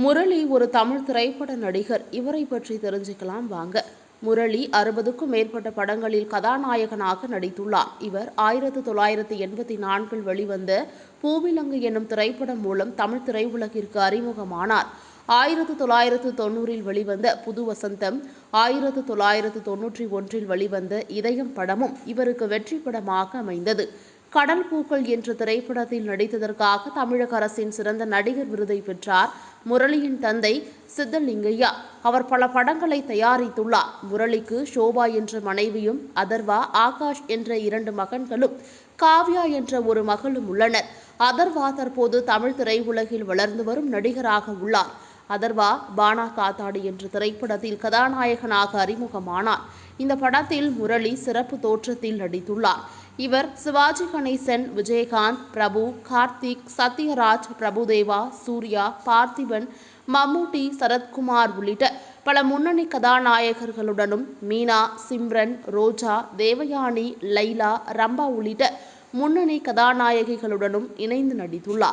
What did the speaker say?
முரளி ஒரு தமிழ் திரைப்பட நடிகர். இவரை பற்றி தெரிஞ்சுக்கலாம் வாங்க. முரளி அறுபதுக்கும் மேற்பட்ட படங்களில் கதாநாயகனாக நடித்துள்ளார். இவர் ஆயிரத்து தொள்ளாயிரத்து எண்பத்தி நான்கில் வெளிவந்த பூவிலங்கு என்னும் திரைப்படம் மூலம் தமிழ் திரையுலகிற்கு அறிமுகமானார். ஆயிரத்து தொள்ளாயிரத்து தொண்ணூறில் வெளிவந்த புது வசந்தம் ஆயிரத்து தொள்ளாயிரத்து தொன்னூற்றி ஒன்றில் வெளிவந்த இதயம் படமும் இவருக்கு வெற்றி படமாக அமைந்தது. கடல் பூக்கள் என்ற திரைப்படத்தில் நடித்ததற்காக தமிழக அரசின் சிறந்த நடிகர் விருதை பெற்றார் முரளியின் தந்தை சித்தலிங்கையா அவர் பல படங்களை தயாரித்துள்ளார். முரளிக்கு ஷோபா என்ற மனைவியும் அதர்வா ஆகாஷ் என்ற இரண்டு மகன்களும் காவ்யா என்ற ஒரு மகளும் உள்ளனர். அதர்வா தற்போது தமிழ் திரையுலகில் வளர்ந்து வரும் நடிகராக உள்ளார். அதர்வா பானா காத்தாடி என்ற திரைப்படத்தில் கதாநாயகனாக அறிமுகமானார். இந்த படத்தில் முரளி சிறப்பு தோற்றத்தில் நடித்துள்ளார். இவர் சிவாஜி கணேசன் விஜயகாந்த் பிரபு கார்த்திக் சத்யராஜ் பிரபுதேவா சூர்யா பார்த்திபன் மம்முட்டி சரத்குமார் உள்ளிட்ட பல முன்னணி கதாநாயகர்களுடனும் மீனா சிம்ரன் ரோஜா தேவயானி லைலா ரம்பா உள்ளிட்ட முன்னணி கதாநாயகிகளுடனும் இணைந்து நடித்துள்ளார்.